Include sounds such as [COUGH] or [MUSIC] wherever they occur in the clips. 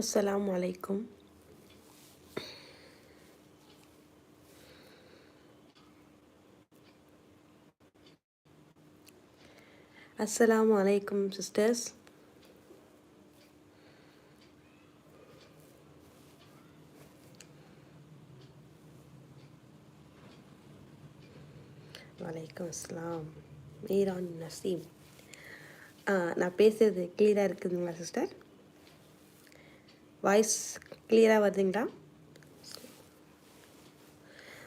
அஸ்லாம் வலைக்கும் அஸ்லாம் வலைக்கும் சிஸ்டர்ஸ். வலைக்கம் அஸ்லாம் மீரான் நசீம். நான் பேசுறது கிளியராக இருக்குதுங்களா சிஸ்டர்? வாய்ஸ் கிளியராக வருதுங்களா?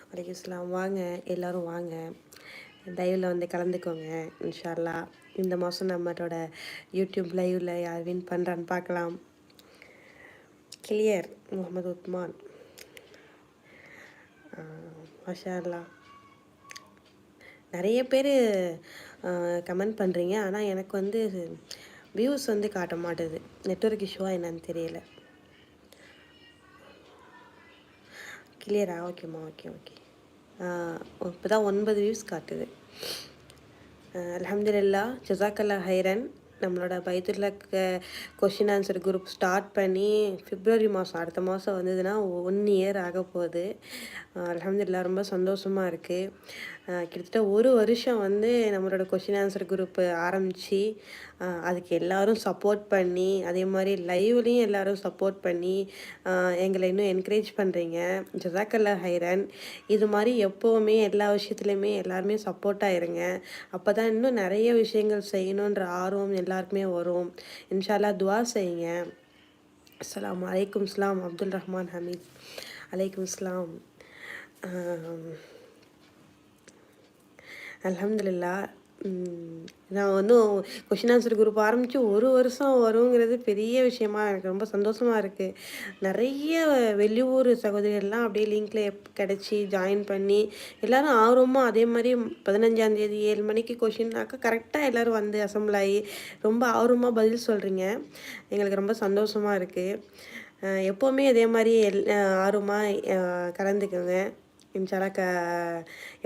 வலைக்கம் இஸ்லாம் வாங்க எல்லாரும் வாங்க. லைவில் வந்து கலந்துக்கோங்க இன்ஷால்லா. இந்த மாதம் நம்மளோட யூடியூப் லைவில் யார் வின் பண்ணுறான்னு பார்க்கலாம் கிளியர் முகமது உத்மான். மாஷா நிறைய பேர் கமெண்ட் பண்ணுறீங்க ஆனால் எனக்கு வந்து வியூஸ் வந்து காட்ட மாட்டேது. நெட்ஒர்க் இஷ்யூவாக என்னன்னு தெரியல. கிளியரா ஓகேம்மா ஓகே ஓகே இப்போ தான் ஒன்பது வியூஸ் காட்டுது. அலமதுல்லா ஜசாக்கல்லா ஹைரன் நம்மளோட பைத்துள்ள கொஷின் ஆன்சர் குரூப் ஸ்டார்ட் பண்ணி பிப்ரவரி மாதம் அடுத்த மாதம் வந்ததுன்னா ஒன் இயர் ஆக போகுது அலமதுல்லா ரொம்ப சந்தோஷமாக இருக்குது கிட்டத்தட்ட ஒரு வருஷம் வந்து நம்மளோட கொஷின் ஆன்சர் குரூப்பு ஆரம்பித்து அதுக்கு எல்லோரும் சப்போர்ட் பண்ணி அதே மாதிரி லைவ்லேயும் எல்லோரும் சப்போர்ட் பண்ணி எங்களை இன்னும் என்கரேஜ் பண்ணுறீங்க ஜசாக்கல்லா ஹைரன் இது மாதிரி எப்போவுமே எல்லா விஷயத்துலையுமே எல்லாருமே சப்போர்ட்டாக இருங்க. அப்போ தான் இன்னும் நிறைய விஷயங்கள் செய்யணுன்ற ஆர்வம் எல்லாருக்குமே வரும். இன்ஷால்லா துவா செய்யுங்க. அஸ்லாம் அலைக்கும் ஸ்லாம் அப்துல் ரஹ்மான் ஹமீத். அலைக்கும் ஸ்லாம் அலமதுல்லா நான் வந்து கொஷின் ஆன்சர் குரூப் ஆரம்பித்து ஒரு வருஷம் வருங்கிறது பெரிய விஷயமா எனக்கு ரொம்ப சந்தோஷமாக இருக்குது நிறைய வெளியூர் சகோதரிகள்லாம் அப்படியே லிங்க்ல கிடச்சி ஜாயின் பண்ணி எல்லோரும் ஆர்வமாக அதே மாதிரி பதினஞ்சாந்தேதி ஏழு மணிக்கு கொஷின்னாக்கா கரெக்டாக எல்லோரும் வந்து அசம்பிள் ஆகி ரொம்ப ஆர்வமாக பதில் சொல்கிறீங்க எங்களுக்கு ரொம்ப சந்தோஷமாக இருக்குது எப்போவுமே அதே மாதிரி எல் ஆர்வமாக கலந்துக்குங்க. இன்ஷாலாக க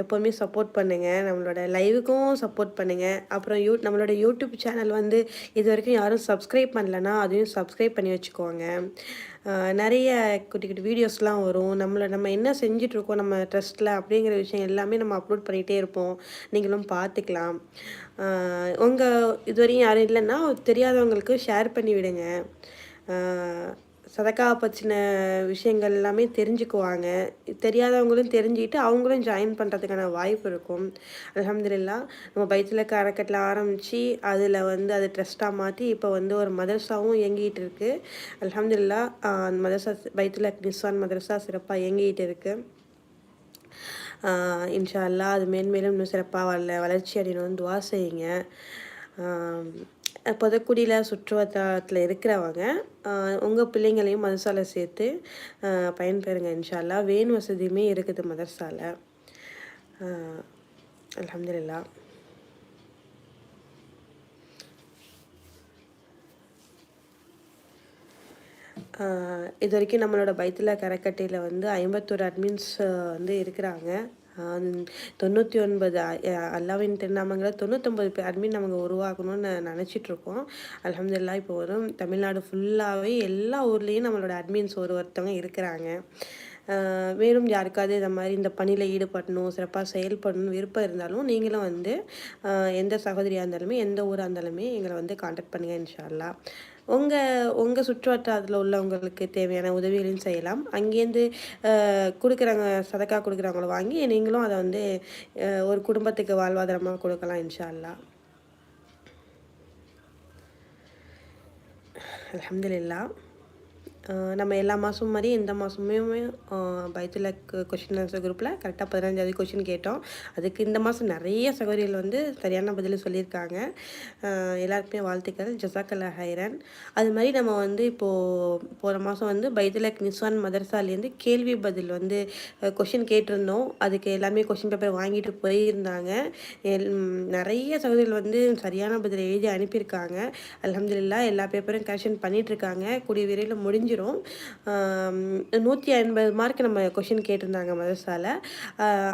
எப்போவுமே சப்போர்ட் பண்ணுங்கள் நம்மளோட லைவுக்கும் சப்போர்ட் பண்ணுங்கள் அப்புறம் யூ நம்மளோட யூடியூப் சேனல் வந்து இது வரைக்கும் யாரும் சப்ஸ்கிரைப் பண்ணலன்னா அதையும் சப்ஸ்கிரைப் பண்ணி வச்சுக்கோங்க. நிறைய குட்டி குட்டி வீடியோஸ்லாம் வரும். நம்மளை நம்ம என்ன செஞ்சிட்ருக்கோம் நம்ம ட்ரஸ்ட்டில் அப்படிங்கிற விஷயம் எல்லாமே நம்ம அப்லோட் பண்ணிகிட்டே இருப்போம். நீங்களும் பார்த்துக்கலாம் உங்கள் இதுவரையும் யாரும் இல்லைன்னா தெரியாதவங்களுக்கு ஷேர் பண்ணி விடுங்க. சதக்காவை சதக்கா பற்றின விஷயங்கள் எல்லாமே தெரிஞ்சுக்குவாங்க. தெரியாதவங்களும் தெரிஞ்சுக்கிட்டு அவங்களும் ஜாயின் பண்ணுறதுக்கான வாய்ப்பு இருக்கும். அலமதுல்லா நம்ம பைத்தில் அறக்கட்டில் ஆரம்பித்து அதில் வந்து அதை ட்ரெஸ்ட்டாக மாற்றி இப்போ வந்து ஒரு மதரசாவும் இயங்கிட்டு இருக்குது அலமதுல்லா அந்த மதரசா பைத்தில் நிஸ்வான் மதரசா சிறப்பாக இயங்கிட்டு இருக்குது இன்ஷா அல்லா அது மேன்மேலும் இன்னும் சிறப்பாக வள வளர்ச்சி அடையணும்னு துவா செய்யுங்க. புதக்குடியில் சுற்றுவட்டாரத்தில் இருக்கிறவங்க உங்கள் பிள்ளைங்களையும் மதரசால சேர்த்து பயன்பெறுங்க இன்ஷா வேன் வசதியுமே இருக்குது மதரசால. அலமதுல்லா இது வரைக்கும் நம்மளோட பைத்தில கரக்கட்டையில் வந்து ஐம்பத்தோரு அட்மின்ஸ் வந்து இருக்கிறாங்க. தொண்ணூற்றி ஒன்பது அல்லாவின் திருநாமங்களை தொண்ணூத்தொம்பது பேர் அட்மின் நமக்கு உருவாக்கணும்னு நினச்சிட்டு இருக்கோம் இப்போ வரும் தமிழ்நாடு ஃபுல்லாகவே எல்லா ஊர்லேயும் நம்மளோட அட்மின்ஸ் ஒரு ஒருத்தவங்க இருக்கிறாங்க. மேலும் யாருக்காவது இந்த மாதிரி இந்த பணியில் ஈடுபடணும் சிறப்பாக செயல்படணும் விருப்பம் இருந்தாலும் நீங்களும் வந்து எந்த சகோதரியாக இருந்தாலுமே எந்த ஊராக இருந்தாலுமே எங்களை வந்து காண்டாக்ட் பண்ணுங்கள் இன்ஷா அல்லாஹ் உங்கள் உங்கள் சுற்றுவட்டாரத்தில் உள்ளவங்களுக்கு தேவையான உதவிகளையும் செய்யலாம். அங்கேருந்து கொடுக்குறாங்க சதக்கா கொடுக்குறவங்கள வாங்கி நீங்களும் அதை வந்து ஒரு குடும்பத்துக்கு வாழ்வாதாரமாக கொடுக்கலாம் இன்ஷா அல்லாஹ் அலமதுல்லா நம்ம எல்லா மாதமும் மாதிரி இந்த மாதமுமே பைத்துல கொஷின் ஆன்சர் குரூப்பில் கரெக்டாக பதினஞ்சாவது கொஷின் கேட்டோம். அதுக்கு இந்த மாதம் நிறைய சகோதரிகள் வந்து சரியான பதில் சொல்லியிருக்காங்க. எல்லாருக்குமே வாழ்த்துக்கள். ஜசாக்கல்லா ஹைரன். அது மாதிரி நம்ம வந்து இப்போது போன மாதம் வந்து பைத்துலக் நிஸ்வான் மதர்சாலேருந்து கேள்வி பதில் வந்து கொஷின் கேட்டிருந்தோம். அதுக்கு எல்லாமே கொஷின் பேப்பர் வாங்கிட்டு போயிருந்தாங்க. எல்- நிறைய சகோதரிகள் வந்து சரியான பதில் எழுதி அனுப்பியிருக்காங்க. அலமதுல்லா எல்லா பேப்பரும் கரெக்ஷன் பண்ணிகிட்ருக்காங்க கூடிய விரைவில் முடிஞ்சிடும் முடிக்கிறோம் நூற்றி ஐம்பது மார்க் நம்ம கொஷின் கேட்டிருந்தாங்க மதரசாவில்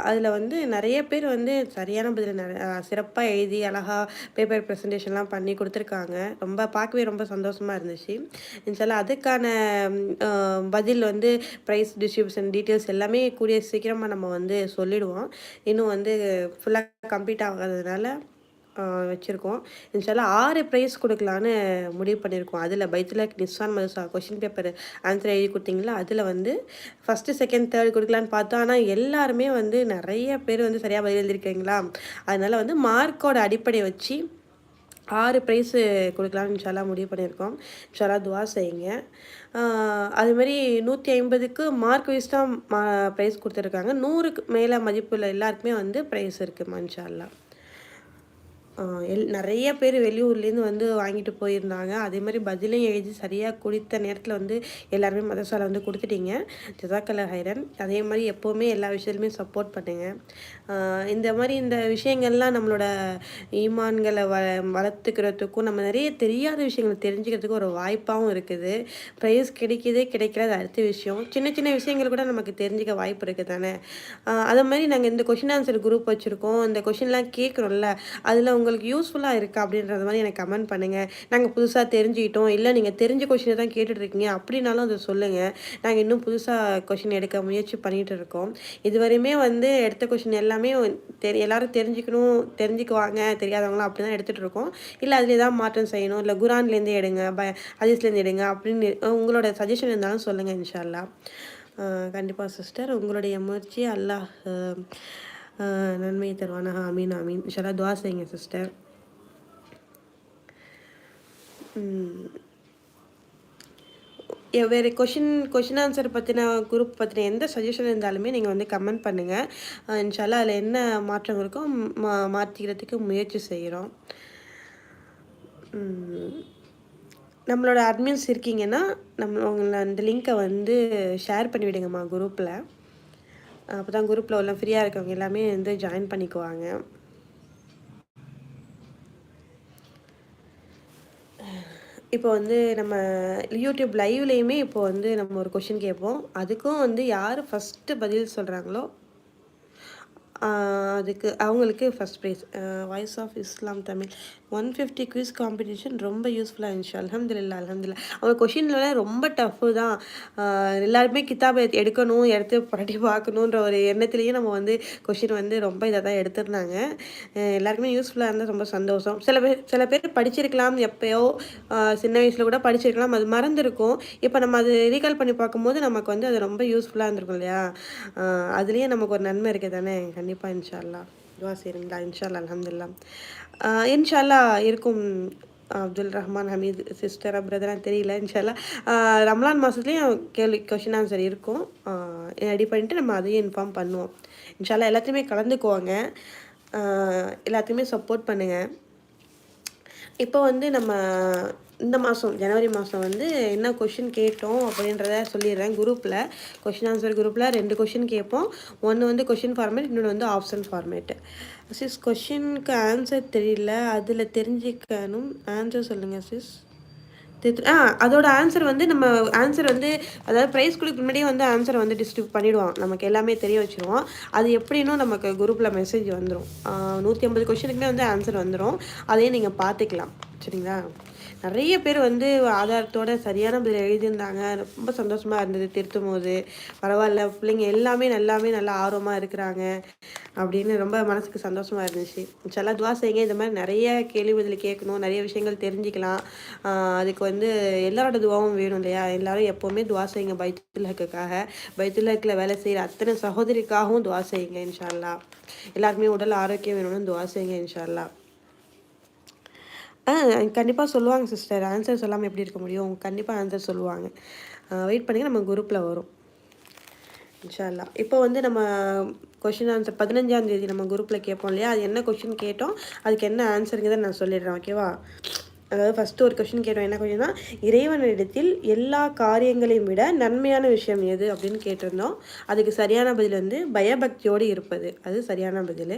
அதில் வந்து நிறைய பேர் வந்து சரியான பதில் சிறப்பாக எழுதி அழகாக பேப்பர் ப்ரெசன்டேஷன்லாம் பண்ணி கொடுத்துருக்காங்க. ரொம்ப பார்க்கவே ரொம்ப சந்தோஷமாக இருந்துச்சு. இன்ஷால்லா அதுக்கான பதில் வந்து ப்ரைஸ் டிஸ்ட்ரிபியூஷன் டீட்டெயில்ஸ் எல்லாமே கூடிய சீக்கிரமாக நம்ம வந்து சொல்லிடுவோம். இன்னும் வந்து ஃபுல்லாக கம்ப்ளீட் ஆகாததுனால வச்சுருக்கோம். இன்ஷால்லாம் ஆறு ப்ரைஸ் கொடுக்கலான்னு முடிவு பண்ணியிருக்கோம் அதில் பைத்தில் நிஸ்வான் மதுசா கொஷின் பேப்பர் ஆன்சர் எழுதி கொடுத்தீங்களா? அதில் வந்து ஃபஸ்ட்டு செகண்ட் தேர்ட் கொடுக்கலான்னு பார்த்தோம். ஆனால் எல்லாருமே வந்து நிறைய பேர் வந்து சரியாக பதில் எழுதியிருக்கீங்களா அதனால் வந்து மார்க்கோட அடிப்படை வச்சு ஆறு ப்ரைஸு கொடுக்கலான்னு இன்ஷால்லா முடிவு பண்ணியிருக்கோம் இன்ஷால்லா துவா செய்யுங்க. அதுமாரி அது மாதிரி நூற்றி ஐம்பதுக்கு மார்க் வைஸ் தான் மா ப்ரைஸ் கொடுத்துருக்காங்க. நூறுக்கு மேலே மதிப்புள்ள எல்லாருக்குமே வந்து ப்ரைஸ் இருக்குமா இன்ஷால்லா எல் நிறைய பேர் வெளியூர்லேருந்து வந்து வாங்கிட்டு போயிருந்தாங்க. அதே மாதிரி பதிலையும் எழுதி சரியாக கொடுத்த நேரத்தில் வந்து எல்லாருமே மதசால வந்து கொடுத்துட்டீங்க. ஜதாக்கல ஹைரன். அதே மாதிரி எப்போவுமே எல்லா விஷயத்துலையுமே சப்போர்ட் பண்ணுங்கள் இந்த மாதிரி இந்த விஷயங்கள்லாம் நம்மளோட ஈமான்களை வ வளர்த்துக்கிறதுக்கும் நம்ம நிறைய தெரியாத விஷயங்களை தெரிஞ்சுக்கிறதுக்கும் ஒரு வாய்ப்பாகவும் இருக்குது. ப்ரைஸ் கிடைக்கிது கிடைக்கல அது அடுத்த விஷயம். சின்ன சின்ன விஷயங்கள் கூட நமக்கு தெரிஞ்சுக்க வாய்ப்பு இருக்குது தானே அதே மாதிரி நாங்கள் இந்த கொஷின் ஆன்சர் குரூப் வச்சுருக்கோம். இந்த கொஷின்லாம் கேட்குறோம்ல அதில் உங்களுக்கு யூஸ்ஃபுல்லாக இருக்கா அப்படின்றது மாதிரி எனக்கு கமெண்ட் பண்ணுங்கள் நாங்கள் புதுசாக தெரிஞ்சுக்கிட்டோம். இல்லை நீங்கள் தெரிஞ்ச கொஷினை தான் கேட்டுட்ருக்கீங்க அப்படின்னாலும் அதை சொல்லுங்கள் நாங்கள் இன்னும் புதுசாக கொஷின் எடுக்க முயற்சி பண்ணிகிட்டு இருக்கோம். இதுவரையுமே வந்து எடுத்த கொஷின் எல்லாமே தெரி எல்லோரும் தெரிஞ்சுக்கணும் தெரிஞ்சுக்குவாங்க. தெரியாதவங்களாம் அப்படி தான் எடுத்துகிட்டு இருக்கோம் இல்லை அதில் ஏதாவது மாற்றம் செய்யணும். இல்லை குரான்லேருந்து எடுங்க ப ஹதீஸ்லேருந்து எடுங்க அப்படின்னு உங்களோட சஜஷன் இருந்தாலும் சொல்லுங்கள் இன்ஷால்லா கண்டிப்பாக சிஸ்டர் உங்களுடைய முயற்சி அல்லாஹ் நன்மையை தருவானா ஆமீன் ஆமீன். இன்ஷால்லா துவா செய்யுங்க சிஸ்டர். வேறு கொஷின் கொஷின் ஆன்சர் பற்றின குரூப் பற்றின எந்த சஜஷன் இருந்தாலுமே நீங்கள் வந்து கமெண்ட் பண்ணுங்கள் இன்ஷால்லா அதில் என்ன மாற்றம் இருக்கோ மா மாற்றிக்கிறதுக்கு முயற்சி செய்கிறோம் நம்மளோட அட்மின்ஸ் இருக்கீங்கன்னா நம்ம உங்களை அந்த லிங்க்கை வந்து ஷேர் பண்ணிவிடுங்கம்மா குரூப்பில் அப்போ தான் குரூப்பில் உள்ள ஃப்ரீயாக இருக்கவங்க எல்லாமே வந்து ஜாயின் பண்ணிக்குவாங்க. இப்போ வந்து நம்ம யூடியூப் லைவ்லேயுமே இப்போ வந்து நம்ம ஒரு கொஷின் கேட்போம். அதுக்கும் வந்து யார் ஃபஸ்ட்டு பதில் சொல்கிறாங்களோ அதுக்கு அவங்களுக்கு first prize voice of Islam Tamil. One fifty quiz competition ரொம்ப யூஸ்ஃபுல்லாக இருந்துச்சு. அலமதுல்லா அலமதுல்லா அவங்க கொஷின்லாம் ரொம்ப டஃப்பு தான். எல்லாருமே கிதாபை எடுக்கணும் எடுத்து புரட்டி பார்க்கணுன்ற ஒரு எண்ணத்துலேயே நம்ம வந்து கொஷின் வந்து ரொம்ப இதாக தான் எடுத்திருந்தாங்க. எல்லாருக்குமே யூஸ்ஃபுல்லாக இருந்தால் ரொம்ப சந்தோஷம். சில பேர் சில பேர் படிச்சிருக்கலாம் எப்போயோ சின்ன வயசில் கூட படிச்சிருக்கலாம் அது மறந்துருக்கும். இப்போ நம்ம அது ரீகால் பண்ணி பார்க்கும்போது நமக்கு வந்து அது ரொம்ப யூஸ்ஃபுல்லாக இருந்திருக்கும் இல்லையா? அதுலேயும் அதுலேயே நமக்கு ஒரு நன்மை இருக்குது தானே? கண்டிப்பாக இன்ஷால்லாம் துவா செய்கிறீங்களா இன்ஷால்லா அலமதுல்லா இன்ஷால்லா இருக்கும் அப்துல் ரஹ்மான் ஹமீத் சிஸ்டரா பிரதராக தெரியல இன்ஷால்லா ரம்லான் மாதத்துலேயும் கேள்வி கொஷின் ஆன்சர் இருக்கும். ரெடி பண்ணிட்டு நம்ம அதையும் இன்ஃபார்ம் பண்ணுவோம். இன்ஷால்லா எல்லாத்தையுமே கலந்துக்குவாங்க. எல்லாத்தையுமே சப்போர்ட் பண்ணுங்கள் இப்போ வந்து நம்ம இந்த மாதம் ஜனவரி மாதம் வந்து என்ன கொஷின் கேட்டோம் அப்படின்றத சொல்லிடுறேன் குரூப்பில் கொஷின் ஆன்சர் குரூப்பில் ரெண்டு கொஷின் கேட்போம். ஒன்று வந்து கொஷின் ஃபார்மேட் இன்னொன்று வந்து ஆப்ஷன் ஃபார்மேட்டு சிஸ் கொஷினுக்கு ஆன்சர் தெரியல. அதில் தெரிஞ்சுக்கணும். ஆன்சர் சொல்லுங்கள் சிஸ் ஆ அதோட ஆன்சர் வந்து நம்ம ஆன்சர் வந்து அதாவது ப்ரைஸ் கொடுக்க முன்னாடியே வந்து ஆன்சரை வந்து டிஸ்ட்ரிபியூட் பண்ணிடுவோம் நமக்கு எல்லாமே தெரிய வச்சுருவோம் அது எப்படின்னும் நமக்கு குரூப்பில் மெசேஜ் வந்துடும் நூற்றி ஐம்பது கொஷனுக்குமே வந்து ஆன்சர் வந்துடும் அதையும் நீங்கள் பார்த்துக்கலாம் சரிங்களா? நிறைய பேர் வந்து ஆதாரத்தோட சரியான பதில் எழுதியிருந்தாங்க. ரொம்ப சந்தோஷமாக இருந்தது. திருத்தும் போது பரவாயில்ல பிள்ளைங்க எல்லாமே நல்லாமே நல்லா ஆர்வமாக இருக்கிறாங்க அப்படின்னு ரொம்ப மனசுக்கு சந்தோஷமாக இருந்துச்சு. சில துவா செய்யுங்க. இந்த மாதிரி நிறைய கேள்வி பதில் கேட்கணும். நிறைய விஷயங்கள் தெரிஞ்சுக்கலாம். அதுக்கு வந்து எல்லாரோட துவாவும் வேணும் இல்லையா? எல்லாரும் எப்போவுமே துவா செய்யுங்க பைத்துலகுக்காக பைத்துலகில் வேலை செய்கிற அத்தனை சகோதரிக்காகவும் துவா செய்யுங்க இன்ஷால்லா எல்லாருக்குமே உடல் ஆரோக்கியம் வேணும்னு துவா செய்யுங்க இன்ஷால்லா கண்டிப்பாக சொல்லுவாங்க சிஸ்டர் ஆன்சர் சொல்லாமல் எப்படி இருக்க முடியும்? கண்டிப்பாக ஆன்சர் சொல்லுவாங்க. வெயிட் பண்ணுங்க நம்ம குரூப்பில் வரும். இன்ஷால்லா இப்போ வந்து நம்ம கொஷின் ஆன்சர் பதினஞ்சாம் தேதி நம்ம குரூப்பில் கேட்போம் இல்லையா? அது என்ன கொஷின் கேட்டோம்? அதுக்கு என்ன ஆன்சருங்கிறத நான் சொல்லிடுறேன் ஓகேவா அதாவது ஃபஸ்ட்டு ஒரு கொஷின் கேட்டோம். என்ன கொஷின்னா இறைவனிடத்தில் எல்லா காரியங்களையும் விட நன்மையான விஷயம் எது? அப்படின்னு கேட்டிருந்தோம். அதுக்கு சரியான பதில் வந்து பயபக்தியோடு இருப்பது. அது சரியான பதில்.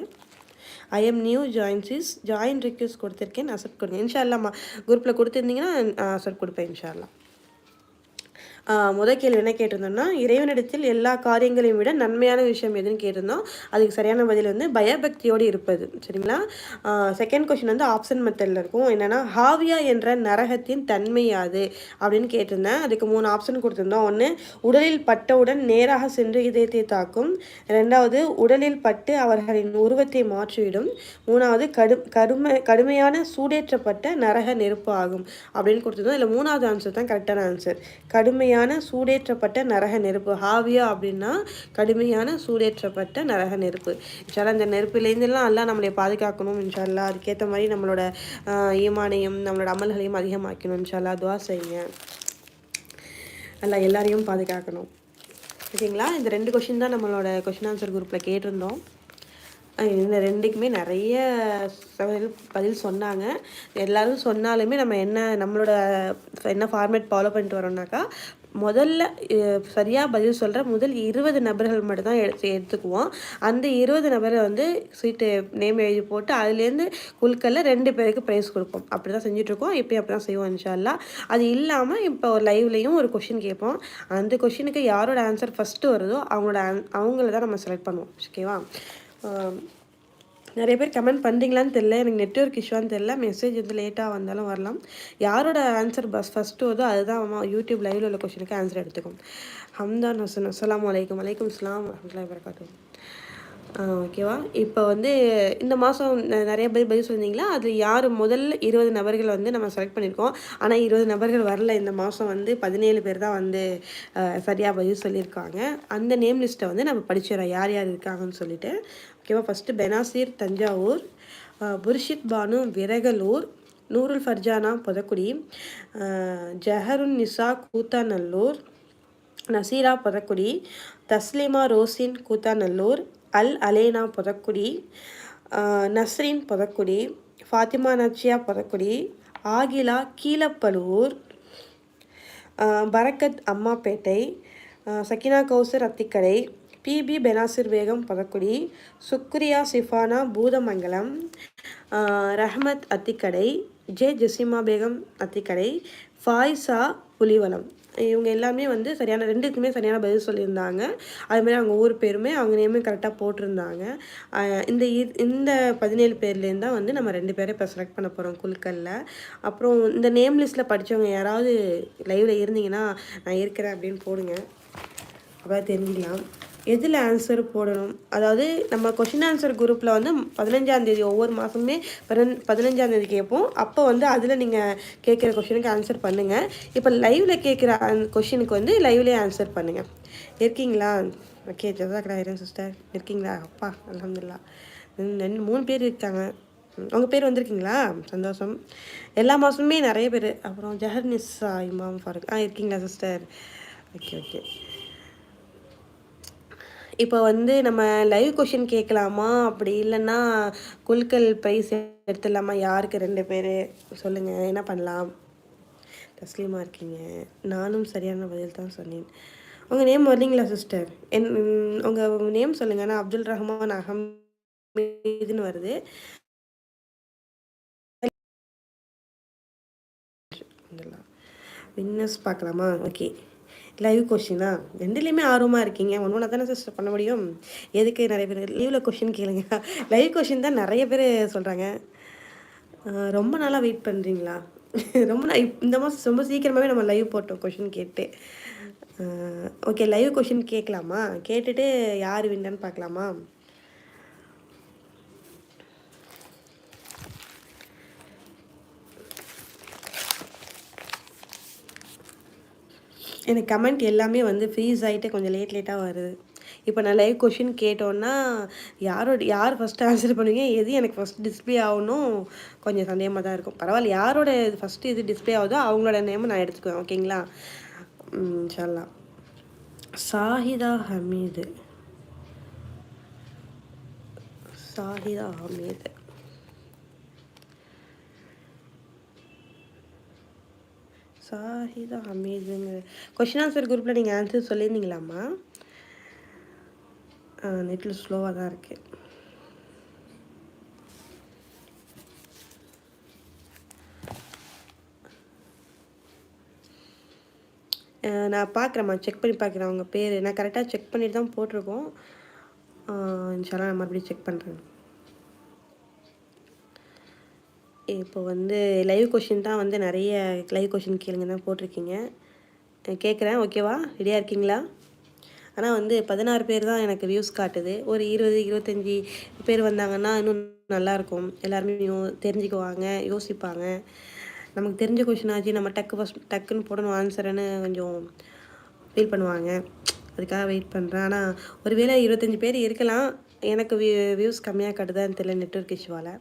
ஐ எம் நியூ ஜாயின்ஸிஸ் ஜாயின் ரிக்வெஸ்ட் கொடுத்துருக்கேன். அசப்ட் கொடுங்க இன்ஷால்லாம்மா குரூப்பில் கொடுத்துருந்தீங்கன்னா அசப்ட் கொடுப்பேன் இன்ஷால்லா முத கேள்வி என்ன கேட்டிருந்தோம்னா இறைவனிடத்தில் எல்லா காரியங்களையும் விட நன்மையான விஷயம் எதுன்னு கேட்டிருந்தோம். அதுக்கு சரியான பதில் வந்து பயபக்தியோடு இருப்பது. சரிங்களா? செகண்ட் கொஷின் வந்து ஆப்ஷன் மெத்தடில் இருக்கும். என்னென்னா ஹாவியா என்ற நரகத்தின் தன்மை யாது? அப்படின்னு கேட்டிருந்தேன். அதுக்கு மூணு ஆப்ஷன் கொடுத்துருந்தோம். ஒன்று உடலில் பட்டவுடன் நேராக சென்று இதயத்தை தாக்கும். ரெண்டாவது உடலில் பட்டு அவர்களின் உருவத்தை மாற்றிவிடும். மூணாவது கடும் கடுமை கடுமையான சூடேற்றப்பட்ட நரக நெருப்பு ஆகும். அப்படின்னு கொடுத்துருந்தோம். இதில் மூணாவது ஆன்சர் தான் கரெக்டான ஆன்சர் கடுமையான கடுமையான சூடேற்றப்பட்ட நரக நெருப்பு. ஹாவியா அப்படின்னா கடுமையான சூடேற்றப்பட்ட நரக நெருப்பு. இன்ஷால்லா இந்த நெருப்புலேருந்துலாம் எல்லாம் நம்மளை பாதுகாக்கணும். இன்ஷால்லா அதுக்கேற்ற மாதிரி நம்மளோட ஈமானையும் நம்மளோட அமல்களையும் அதிகமாக்கணும். இன்ஷால்லா துவா செய்யுங்க. நல்லா எல்லாரையும் பாதுகாக்கணும். ஓகேங்களா? இந்த ரெண்டு கொஷின் தான் நம்மளோட கொஷின் ஆன்சர் குரூப்பில் கேட்டிருந்தோம். இந்த ரெண்டுக்குமே நிறைய பதில் சொன்னாங்க. எல்லோரும் சொன்னாலுமே நம்ம என்ன நம்மளோட என்ன ஃபார்மேட் ஃபாலோ பண்ணிட்டு வரோம்னாக்கா முதல்ல சரியாக பதில் சொல்கிற முதல் இருபது நபர்கள் மட்டும்தான் எடுத்து எடுத்துக்குவோம் அந்த இருபது நபரை வந்து சீட்டு நேம் எழுதி போட்டு அதுலேருந்து குழுக்களில் ரெண்டு பேருக்கு ப்ரைஸ் கொடுப்போம். அப்படி தான் செஞ்சுட்ருக்கோம். இப்போயும் அப்படி தான் செய்வோம் இன்ஷால்லா அது இல்லாமல் இப்போ ஒரு லைவ்லேயும் ஒரு கொஷின் கேட்போம். அந்த கொஷினுக்கு யாரோட ஆன்சர் ஃபஸ்ட்டு வருதோ அவங்களோட அவங்கள தான் நம்ம செலக்ட் பண்ணுவோம். ஓகேவா நிறைய பேர் கமெண்ட் பண்ணுறீங்களான்னு தெரில எனக்கு நெட்ஒர்க் இஷ்யூவான்னு தெரில மெசேஜ் வந்து லேட்டாக வந்தாலும் வரலாம். யாரோட ஆன்சர் பஸ் ஃபஸ்ட்டு வருதோ அதுதான் யூடியூப் லைவில் உள்ள கொஷனுக்கு ஆன்சர் எடுத்துக்கும். ஹம்தான் ஹசன் அஸ்லாம் வலைக்கம் வலைக்கம் இஸ்லாம் வரமத்துல்லாஹி வரகாத்தும் ஓகேவா இப்போ வந்து இந்த மாதம் நிறைய பேர் பதில் சொன்னீங்களா அது யார் முதல்ல இருபது நபர்கள் வந்து நம்ம செலக்ட் பண்ணியிருக்கோம் ஆனால் இருபது நபர்கள் வரல. இந்த மாதம் வந்து பதினேழு பேர் தான் வந்து சரியாக பதில் சொல்லியிருக்காங்க அந்த நேம் லிஸ்ட்டை வந்து நம்ம படிச்சிடறோம். யார் யார் இருக்காங்கன்னு சொல்லிட்டு. ஓகேவா? First Benazir Thanjavur Purshid Banu Viragalur Noorul Farzana Pothakudi Jaharun Nisa Koothanallur Naseera Pothakudi Tasleema Rosin Koothanallur Al Alena Puthakudi Nasreen Puthakudi Fathima Nachiya Puthakudi Akila Keezhapazhuvur Barakath Ammapettai Sakina Kousar Athikadai Bibi Benazir Begum Pathakudi Sukriya Shifana Boothamangalam Rahamath Athikadai J Jesima Begum Athikadai Faiza Pulivalam. இவங்க எல்லாமே வந்து சரியான ரெண்டுக்குமே சரியான பதில் சொல்லியிருந்தாங்க. அதுமாதிரி அவங்க ஊர் பேருமே அவங்க நேமே கரெக்டாக போட்டிருந்தாங்க. இந்த இந்த பதினேழு பேர்லேருந்து தான் வந்து நம்ம ரெண்டு பேரை இப்போ செலக்ட் பண்ண போகிறோம் குழுக்களில். அப்புறம் இந்த நேம் லிஸ்ட்டில் படித்தவங்க யாராவது லைவில் இருந்தீங்கன்னா நான் இருக்கிறேன் அப்படின்னு போடுங்க. அப்போ தெரிஞ்சுக்கலாம். எதில் ஆன்சர் போடணும்? அதாவது நம்ம கொஷின் ஆன்சர் குரூப்பில் வந்து பதினஞ்சாந்தேதி ஒவ்வொரு மாதமே பதினஞ் பதினஞ்சாந்தேதி கேட்போம். அப்போ வந்து அதில் நீங்கள் கேட்குற கொஷினுக்கு ஆன்சர் பண்ணுங்கள் இப்போ லைவில் கேட்குற கொஷினுக்கு வந்து லைவ்லேயே ஆன்சர் பண்ணுங்கள் இருக்கீங்களா? ஓகே ஜசாக்கடா இரேன் சிஸ்டர் இருக்கீங்களா? அப்பா அலமதுல்லா ரெண்டு மூணு பேர் இருக்காங்க. உங்கள் பேர் வந்திருக்கீங்களா? சந்தோஷம். எல்லா மாதமுமே நிறைய பேர். அப்புறம் ஜஹர் இமாம் ஃபாருக். ஆ இருக்கீங்களா சிஸ்டர் ஓகே ஓகே இப்போ வந்து நம்ம லைவ் கொஷின் கேட்கலாமா? அப்படி இல்லைன்னா குலுக்கல் ப்ரைஸ் எடுத்துடலாமா? யாருக்கு ரெண்டு பேர்? சொல்லுங்கள் என்ன பண்ணலாம்? தஸ்லீமாக இருக்கீங்க. நானும் சரியான பதில் தான் சொன்னேன். உங்கள் நேம் வரலீங்களா சிஸ்டர் என் உங்கள் நேம் சொல்லுங்கள் நான் அப்துல் ரஹ்மான் அஹமீதுன்னு வருது. வின்னர்ஸ் பார்க்கலாமா? ஓகே. லைவ் கொஷினா ரெண்டுலேயுமே ஆர்வமாக இருக்கீங்க. ஒன்று ஒன்றா தானே சிஸ்டர் பண்ண முடியும். எதுக்கு நிறைய பேர் லீவில் கொஷின் கேளுங்க. லைவ் கொஷின் தான் நிறைய பேர் சொல்கிறாங்க ரொம்ப நாளாக வெயிட் பண்ணுறீங்களா ரொம்ப நான் இந்த மாதம் ரொம்ப சீக்கிரமாகவே நம்ம லைவ் போட்டோம் கொஷின் கேட்டு. ஓகே லைவ் கொஷின் கேட்கலாமா? கேட்டுட்டு யார் வின்னான்னு பார்க்கலாமா? எனக்கு கமெண்ட் எல்லாமே வந்து ஃப்ரீஸ் ஆகிட்டு கொஞ்சம் லேட் லேட்டாக வருது. இப்போ நான் லைவ் கொஷின் கேட்டோன்னா யாரோட யார் ஃபஸ்ட்டு ஆன்சர் பண்ணுவீங்க? எது எனக்கு ஃபஸ்ட் டிஸ்பிளே ஆகணும்? கொஞ்சம் சந்தேகமாக தான் இருக்கும். பரவாயில்ல யாரோட இது ஃபஸ்ட்டு இது டிஸ்பிளே ஆகுதோ அவங்களோட நேமை நான் எடுத்துக்குவேன் ஓகேங்களா சொல்லலாம் சாஹிதா ஹமீது. சாஹிதா ஹமீது. சாஹிதா ஹமீதுங்க கொஷின் ஆன்சர் குரூப்பில் நீங்கள் ஆன்சர் சொல்லியிருந்தீங்களாம்மா? நெட்டில் ஸ்லோவாக தான் இருக்குது நான் பார்க்குறேம்மா செக் பண்ணி பார்க்குறேன் அவங்க பேர். நான் கரெக்டாக செக் பண்ணிட்டு தான் போட்டிருக்கோம். இன்ஷால்லாம் நான் மறுபடியும் செக் பண்ணுறேன் இப்போ வந்து லைவ் கொஷின் தான் வந்து நிறைய லைவ் கொஷின் கேளுங்க தான் போட்டிருக்கீங்க. கேட்குறேன் ஓகேவா ரெடியாக இருக்கீங்களா? ஆனால் வந்து பதினாறு பேர் தான் எனக்கு வியூஸ் காட்டுது. ஒரு இருபது இருபத்தஞ்சி பேர் வந்தாங்கன்னா இன்னும் நல்லாயிருக்கும் எல்லாருமே யோ- தெரிஞ்சுக்குவாங்க யோசிப்பாங்க. நமக்கு தெரிஞ்ச கொஷின் ஆச்சு நம்ம டக்கு ஃபஸ்ட் டக்குன்னு போடணும் ஆன்சர்னு கொஞ்சம் ஃபீல் பண்ணுவாங்க. அதுக்காக வெயிட் பண்ணுறேன் ஆனால் ஒருவேளை இருபத்தஞ்சி பேர் இருக்கலாம். எனக்கு வியூஸ் கம்மியாக காட்டுதான்னு தெரியல நெட்ஒர்க் இஷ்யூவால்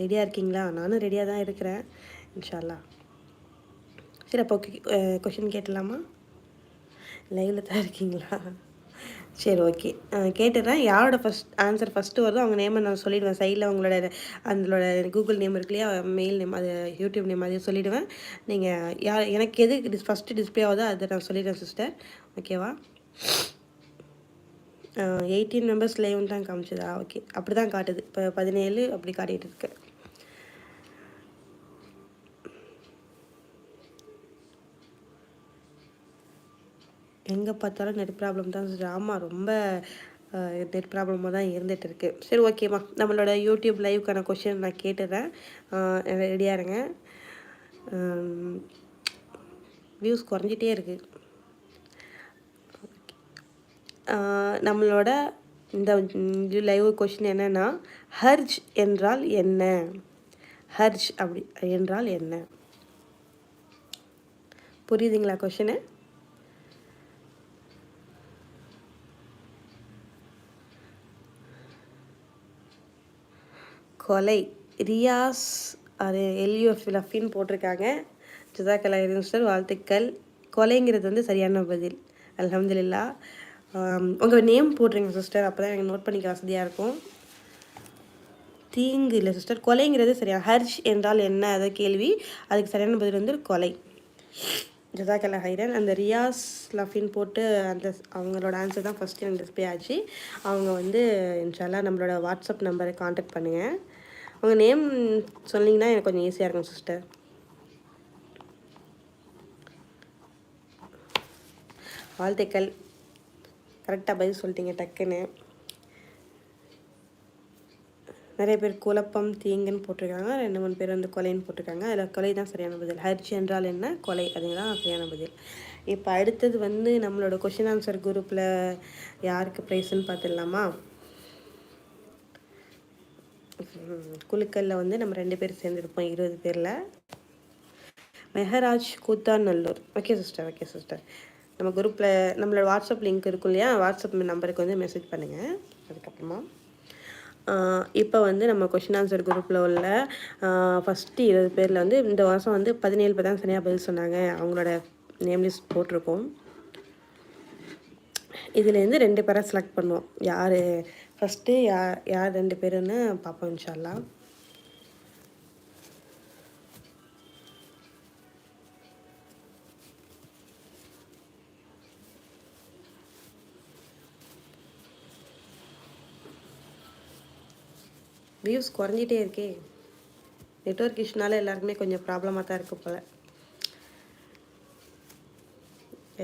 ரெடியாக இருக்கீங்களா? நானும் ரெடியாக தான் இருக்கிறேன். இன்ஷால்லா சரி அப்போ கொஷின் கேட்டலாமா? லைவில் தான் இருக்கீங்களா? சரி ஓகே கேட்டுடுறேன் யாரோட ஃபஸ்ட் ஆன்சர் ஃபஸ்ட்டு வருதோ அவங்க நேமை நான் சொல்லிவிடுவேன் சைடில் அவங்களோட அதோட கூகுள் நேம் இருக்கு இல்லையா? மெயில் நேம் அது யூடியூப் நேம் அதையும் சொல்லிவிடுவேன் நீங்கள் யார் எனக்கு எது டிஸ் ஃபஸ்ட்டு டிஸ்பிளே ஆகுதோ அதை நான் சொல்லிடுறேன் சிஸ்டர் ஓகேவா எயிட்டீன் மெம்பர்ஸ் லைவ்னு தான் காமிச்சதா? ஓகே அப்படி தான் காட்டுது. இப்போ பதினேழு அப்படி காட்டிகிட்டு இருக்கு. எங்கே பார்த்தாலும் நெட் ப்ராப்ளம் தான். சிஸ்டர் ஆமாம் ரொம்ப நெட் ப்ராப்ளமாக தான் இருந்துகிட்டு இருக்குது சரி ஓகேம்மா நம்மளோட யூடியூப் லைவ்க்கான கொஷின் நான் கேட்டுடுறேன் ரெடியாக இருங்க. வியூஸ் குறைஞ்சிட்டே இருக்குது நம்மளோட இந்த லைவ் கொஷின் என்னன்னா ஹர்ஜ் என்றால் என்ன? ஹர்ஜ் அப்படி என்றால் என்ன? புரியுதுங்களா கொஷினு கொலை. ரியாஸ் அது எல்யூஎஃப் போட்டிருக்காங்க. ஜிதாக்கலா சார் வாழ்த்துக்கள். கொலைங்கிறது வந்து சரியான பதில். அலமதுல்லா உங்கள் நேம் போட்டுருங்க சிஸ்டர் அப்போ தான் எனக்கு நோட் பண்ணிக்க வசதியாக இருக்கும். தீங்கு இல்லை சிஸ்டர் கொலைங்கிறது சரியா? ஹர்ஷ் என்றால் என்ன? அதை கேள்வி. அதுக்கு சரியான பதில் வந்து கொலை. ஜதாக்கல்லா ஹைரன். அந்த ரியாஸ் லஃபின் போட்டு அந்த அவங்களோட ஆன்சர் தான் ஃபஸ்ட்டு எனக்கு டிஸ்பிளே ஆச்சு. அவங்க வந்து இன்ஷால்லாம் நம்மளோட வாட்ஸ்அப் நம்பரை காண்டாக்ட் பண்ணுங்கள் உங்கள் நேம் சொன்னீங்கன்னா எனக்கு கொஞ்சம் ஈஸியாக இருக்கும் சிஸ்டர் வாழ்த்துக்கள். கரெக்டாக பதில் சொல்லிட்டீங்க டக்குன்னு. நிறைய பேர் குழப்பம் தீங்குன்னு போட்டிருக்காங்க. ரெண்டு மூணு பேர் வந்து கொலைன்னு போட்டிருக்காங்க. அதில் கொலை தான் சரியான பதில். ஹர்ஜ் என்றால் என்ன? கொலை. அதுதான் தான் சரியான பதில். இப்போ அடுத்தது வந்து நம்மளோட கொஷின் ஆன்சர் குரூப்பில் யாருக்கு ப்ரைஸ்ன்னு பார்த்துடலாமா? குழுக்களில் வந்து நம்ம ரெண்டு பேர் சேர்ந்துருப்போம் இருபது பேரில். Meharaj Koothanallur okay sister okay sister நம்ம குரூப்பில் நம்மளோட வாட்ஸ்அப் லிங்க் இருக்கும் இல்லையா? வாட்ஸ்அப் நம்பருக்கு வந்து மெசேஜ் பண்ணுங்கள் அதுக்கப்புறமா இப்போ வந்து நம்ம கொஷின் ஆன்சர் குரூப்பில் உள்ள ஃபஸ்ட்டு இருபது பேரில் வந்து இந்த வருஷம் வந்து பதினேழு பேர் தான் சரியாக பதில் சொன்னாங்க. அவங்களோட நேம் லிஸ்ட் போட்டிருக்கோம். இதுலேருந்து ரெண்டு பேரை செலக்ட் பண்ணுவோம். யார் ஃபஸ்ட்டு யார் யார் ரெண்டு பேருன்னு பார்ப்போம் இன்ஷால்லா. வியூஸ் குறைஞ்சிட்டே இருக்கே. நெட்ஒர்க் இஷ்யூனால எல்லாருக்குமே கொஞ்சம் ப்ராப்ளமாக தான் இருக்குது போல்.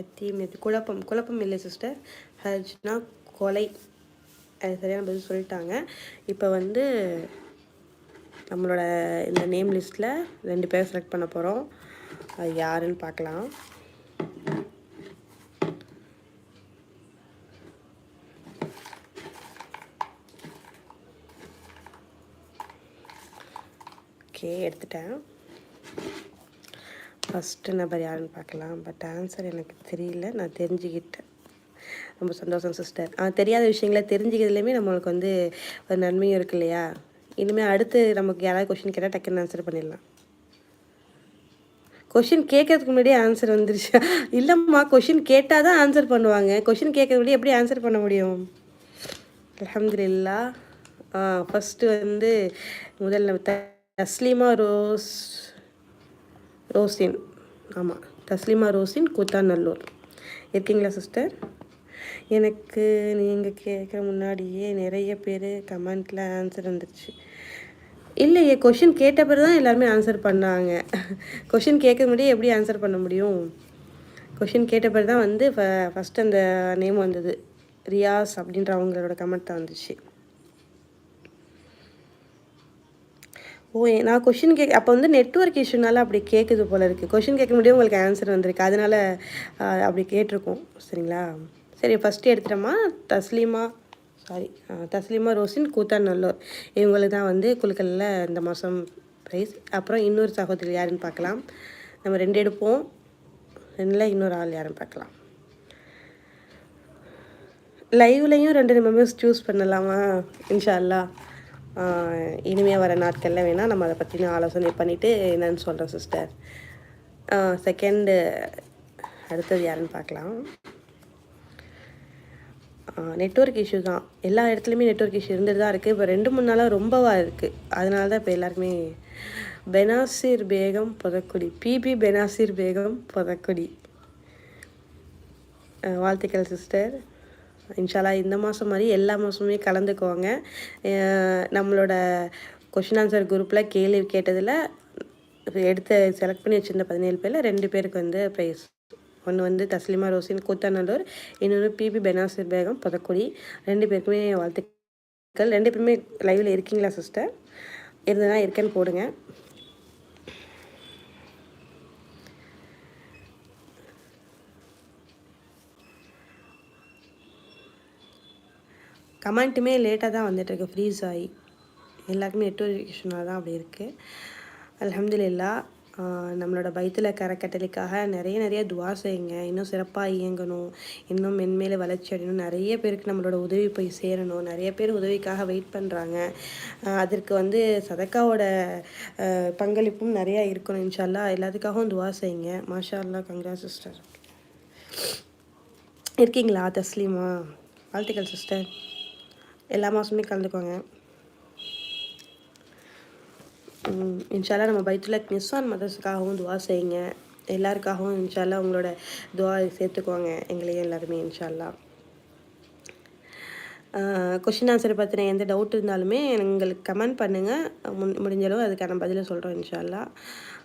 எத்தீம் மெத்தி குழப்பம் குழப்பம் இல்லை சிஸ்டர் ஹர்ஜ்னா கொலை. அது சரியான பதில் சொல்லிட்டாங்க. இப்போ வந்து நம்மளோட இந்த நேம் லிஸ்ட்டில் ரெண்டு பேர் செலக்ட் பண்ண போகிறோம் அது யாருன்னு பார்க்கலாம். ஓகே எடுத்துட்டேன். ஃபஸ்ட்டு நபர் யாருன்னு பார்க்கலாம். பட் ஆன்சர் எனக்கு தெரியல. நான் தெரிஞ்சுக்கிட்டேன் ரொம்ப சந்தோஷம் சிஸ்டர் ஆ தெரியாத விஷயங்களை தெரிஞ்சுக்கிறதுலையுமே நம்மளுக்கு வந்து ஒரு நன்மையும் இருக்கு இல்லையா? இனிமேல் அடுத்து நமக்கு யாராவது கொஷின் கேட்டால் டக்குன்னு ஆன்சர் பண்ணிடலாம். கொஷின் கேட்கறதுக்கு முன்னாடியே ஆன்சர் வந்துருச்சு. [LAUGHS] இல்லைம்மா கொஷின் கேட்டால் தான் ஆன்சர் பண்ணுவாங்க. கொஷின் கேட்கறது முன்னாடி எப்படி ஆன்சர் பண்ண முடியும்? அலமதுல்லா ஆ ஃபஸ்ட்டு வந்து முதல்ல தஸ்லீமா ரோஸ் ரோசின் ஆமாம் தஸ்லீமா ரோசின் கூத்தாநல்லூர். இருக்கீங்களா சிஸ்டர் எனக்கு நீங்கள் கேட்குற முன்னாடியே நிறைய பேர் கமெண்ட்டில் ஆன்சர் வந்துருச்சு. இல்லையே கொஷின் கேட்ட பிறகு தான் எல்லாருமே ஆன்சர் பண்ணாங்க. கொஷின் கேட்க முடியும் எப்படி ஆன்சர் பண்ண முடியும்? கொஷின் கேட்ட பிறகு தான் வந்து ஃப ஃபஸ்ட்டு அந்த நேம் வந்தது. ரியாஸ் அப்படின்ற அவங்களோட கமெண்ட் தான் வந்துச்சு. ஓ நான் கொஷின் கேட்க அப்போ வந்து நெட்ஒர்க் இஷ்யூனால அப்படி கேட்குது போல இருக்குது கொஷின் கேட்க முடியும் உங்களுக்கு ஆன்சர் வந்திருக்கு. அதனால் அப்படி கேட்டிருக்கோம். சரிங்களா? சரி ஃபஸ்ட்டு எடுத்துட்டோமா? தஸ்லீமா சாரி தஸ்லீமா ரோசின் கூத்தாநல்லூர். இவங்களுக்கு தான் வந்து குழுக்கல்ல இந்த மாதம் ப்ரைஸ் அப்புறம் இன்னொரு சகோதரி யாருன்னு பார்க்கலாம். நம்ம ரெண்டு எடுப்போம். ரெண்டில் இன்னொரு ஆள் யாருன்னு பார்க்கலாம். லைவ்லையும் ரெண்டு மெம்பர்ஸ் சூஸ் பண்ணலாமா? இன்ஷா அல்லாஹ் இனிமையாக வர நாட்களில் வேணால் நம்ம அதை பற்றின ஆலோசனை பண்ணிவிட்டு என்னன்னு சொல்கிறேன் சிஸ்டர் செகண்டு அடுத்தது யாருன்னு பார்க்கலாம். நெட்ஒர்க் இஷ்யூ தான். எல்லா இடத்துலையுமே நெட்ஒர்க் இஷ்யூ இருந்துட்டு தான் இருக்குது இப்போ ரெண்டு மூணு நாளாக ரொம்பவாக இருக்குது அதனால தான் இப்போ எல்லாருக்குமே பெனாசிர் பேகம் புதக்குடி பிபி பெனாசிர் பேகம் புதக்குடி வாழ்த்துக்கள் சிஸ்டர் இன்ஷால்லா இந்த மாதம் மாதிரி எல்லா மாதமுமே கலந்துக்குவாங்க நம்மளோட கொஷின் ஆன்சர் குரூப்பில் கேள்வி கேட்டதில் எடுத்து செலக்ட் பண்ணி வச்சிருந்த பதினேழு பேரில் ரெண்டு பேருக்கு வந்து ப்ரைஸ் ஒன்று வந்து தஸ்லிமா ரோசின் கூத்தாநல்லூர் இன்னொன்று பிபி பெனாசிர் பேகம் புதக்குடி. ரெண்டு பேருக்குமே வாழ்த்துக்கள். ரெண்டு பேருமே லைவில் இருக்கீங்களா சிஸ்டர் இருந்ததுனா இருக்கேன்னு போடுங்க. கமெண்ட்டுமே லேட்டாக தான் வந்துட்டுருக்கு. ஃப்ரீஸ் ஆகி எல்லாருக்குமே நெட்வொர்க்கேஷனாக தான் அப்படி இருக்குது அல்ஹம்துலில்லா. நம்மளோட பயத்தில் கரக்கட்டளைக்காக நிறைய நிறைய துவா செய்யுங்க. இன்னும் சிறப்பாக இயங்கணும். இன்னும் மென்மேலே வளர்ச்சி அடையணும். நிறைய பேருக்கு நம்மளோட உதவி போய் சேரணும். நிறைய பேர் உதவிக்காக வெயிட் பண்ணுறாங்க அதற்கு வந்து சதக்காவோட பங்களிப்பும் நிறையா இருக்கணும். இன்ஷால்லா எல்லாத்துக்காகவும் துவா செய்யுங்க. மாஷா அல்லா கங்க்ரா சிஸ்டர் இருக்கீங்களா? தஸ்லீமா? வாழ்த்துக்கள் சிஸ்டர் எல்லா மாதமே கலந்துக்கோங்க. இன்ஷால்லா நம்ம பைத்துல நிஸ்வான் மதர்ஸுக்காகவும் துவா செய்யுங்க. எல்லாருக்காகவும் இன்ஷால்லா உங்களோட துவா சேர்த்துக்குவாங்க எங்களையும் எல்லாருமே இன்ஷால்லா கொஷின் ஆன்சரை பற்றின எந்த டவுட் இருந்தாலுமே எங்களுக்கு கமெண்ட் பண்ணுங்கள் முன் முடிஞ்சளவு அதுக்கான பதிலை சொல்கிறோம் இன்ஷால்லா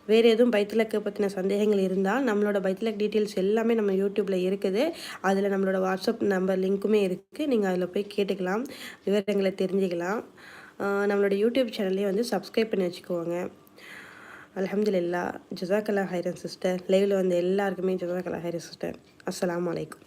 வேறு எதுவும் பைத்திலக்கு பற்றின சந்தேகங்கள் இருந்தால் நம்மளோட பைத்திலக் டீட்டெயில்ஸ் எல்லாமே நம்ம யூடியூப்பில் இருக்குது. அதில் நம்மளோட வாட்ஸ்அப் நம்பர் லிங்க்குமே இருக்குது நீங்கள் அதில் போய் கேட்டுக்கலாம் விவரங்களை தெரிஞ்சுக்கலாம். நம்மளோட யூடியூப் சேனல்லையும் வந்து சப்ஸ்கிரைப் பண்ணி வச்சுக்கோங்க. அலமதுல்லா ஜசாக்கல்லா ஹைரன் சிஸ்டர். லைவில் வந்து எல்லாருக்குமே ஜசாக்கல்லா ஹைரன் சிஸ்டர். அஸ்லாம் அலைக்கும்.